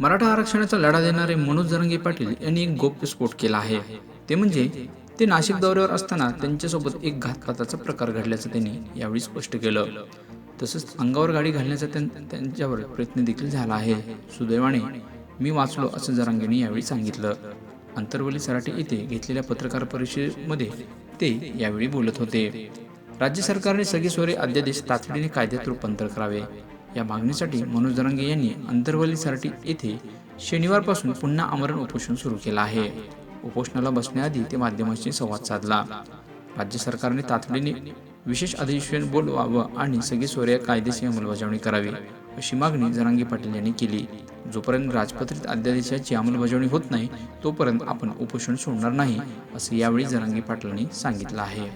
मराठा आरक्षणाचा लढा देणारे मनोज जरंगे पाटील यांनी एक गोप्यस्फोट केला आहे. ते म्हणजे ते नाशिक दौऱ्यावर असताना त्यांच्यासोबत एक घातपाताचा प्रकार घडल्याचं त्यांनी यावेळी स्पष्ट केलं. तसंच अंगावर गाडी घालण्याचा त्यांच्यावर प्रयत्न देखील झाला आहे. सुदैवाने मी वाचलो असं जरांगेने यावेळी सांगितलं. अंतरवली सराटे येथे घेतलेल्या पत्रकार परिषदेमध्ये ते यावेळी बोलत होते. राज्य सरकारने सगळे सोरे अध्यादेश तातडीने कायद्यात रूपांतर करावे. या मागणीसाठी मनोज दरंगे यांनी अंतरवली सराटी येथे शनिवारपासून पुन्हा आमरण उपोषण सुरू केलं आहे. उपोषणाला बसण्याआधी ते माध्यमांशी संवाद साधला. राज्य सरकारने तातडीने विशेष अधिवेशन बोलवावं आणि सगळे सोयऱ्या कायदेशीर अंमलबजावणी करावी अशी मागणी जरांगे पाटील यांनी केली. जोपर्यंत राजपत्रित अध्यादेशाची अंमलबजावणी होत नाही तोपर्यंत आपण उपोषण सोडणार नाही असं यावेळी जरांगे पाटलांनी सांगितलं आहे.